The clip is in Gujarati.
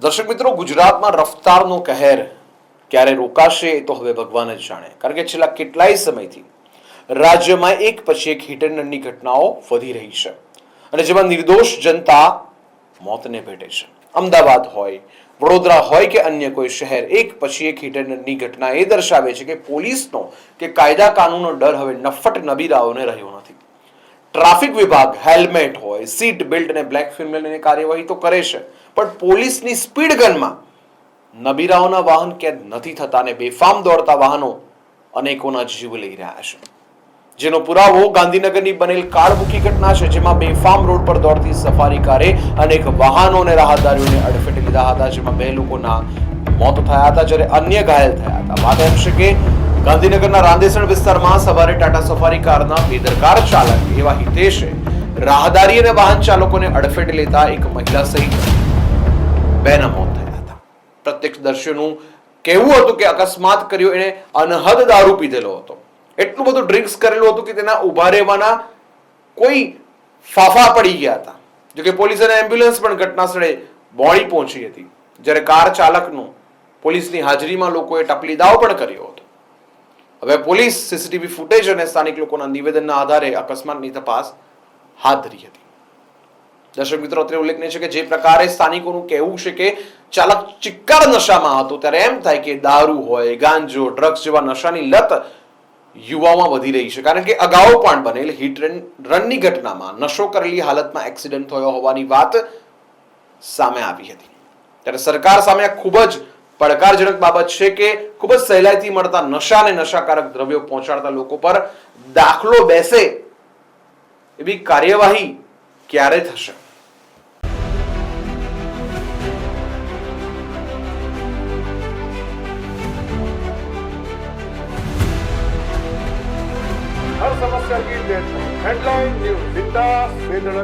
દર્શક મિત્રો, ગુજરાતમાં રફતારનો કહેર ક્યારે રોકાશે એ તો હવે ભગવાન જ જાણે. કારણ કે છેલ્લા કેટલાય સમયથી રાજ્યમાં એક પછી એક હિટ એન્ડ ઘટનાઓ વધી રહી છે. અને જેમાં નિર્દોષ જનતા મોતને ભેટે છે. અમદાવાદ હોય, વડોદરા હોય કે અન્ય કોઈ શહેર, એક પછી એક હિટ ઘટના એ દર્શાવે છે કે પોલીસનો કે કાયદા કાનૂનનો ડર હવે નફટ નબીરાઓને રહ્યો નથી. ટ્રાફિક વિભાગ હેલ્મેટ હોય, સીટ બેલ્ટ અને બ્લેક ફિલ્મ કાર્યવાહી તો કરે છે, પણ પોલીસની સ્પીડ ગનમાં નબીરાઓના વાહન કેદ નથી થતા અને બેફામ દોડતા વાહનો અનેકોના જીવ લઈ રહ્યા છે. જેનો પુરાવો ગાંધીનગરની બનેલ કાળમુખી ઘટના છે, જેમાં બેફામ રોડ પર દોડતી સફારી કારે અનેક વાહનો અને રાહદારીઓને અડફેટે લીધા હતા, જેમાં બે લોકોના મોત થયા હતા, જ્યારે અન્ય ઘાયલ થયા હતા. વાત એમ છે કે ગાંધીનગરના રાંદેસણ વિસ્તારમાં સવારે ટાટા સફારી કારના બેદરકાર ચાલક એવા હિતેશે રાહદારી અને વાહન ચાલકોને અડફેટે લેતા એક મહિલા સહિત બેના મોત થયા હતા. પ્રત્યક્ષદર્શીનું કહેવું હતું કે અકસ્માત કર્યો એને અનહદ દારૂ પીધેલો હતો. એટલું બધું ડ્રિંક્સ કરેલું હતું કે તેના ઊભા રહેવાના કોઈ ફાફા પડી ગયા હતા. જોકે પોલીસ અને એમ્બ્યુલન્સ પણ ઘટના સ્થળે બોળી પહોંચી હતી. જ્યારે કાર ચાલકનું પોલીસની હાજરીમાં લોકોએ ટપલી દાવ પણ કર્યો હતો. હવે પોલીસ સીસીટીવી ફૂટેજ અને સ્થાનિક લોકોના નિવેદનના આધારે અકસ્માતની તપાસ હાથ ધરી હતી. દર્શક મિત્રો, અત્રે ઉલ્લેખનીય છે કે જે પ્રકારે સ્થાનિકોનું કહેવું છે કે ચાલક ચિક્કાર નશામાં હતો, ત્યારે એમ થાય કે દારૂ હોય, ગાંજો, ડ્રગ્સ જેવા નશાની લત યુવાઓમાં વધી રહી છે. કારણ કે અગાઉ પણ બનેલ હિટ રનની ઘટનામાં નશો કરેલી હાલતમાં એક્સિડન્ટ થયો હોવાની વાત સામે આવી હતી. ત્યારે સરકાર સામે ખૂબ જ પડકારજનક બાબત છે કે ખૂબ જ સહેલાઈથી મળતા નશા અને નશાકારક દ્રવ્યો પહોંચાડતા લોકો પર દાખલો બેસે એવી કાર્યવાહી ક્યારે થશે हर समस्या की डेडलाइन हेडलाइन न्यूज बिंदास बेधड़क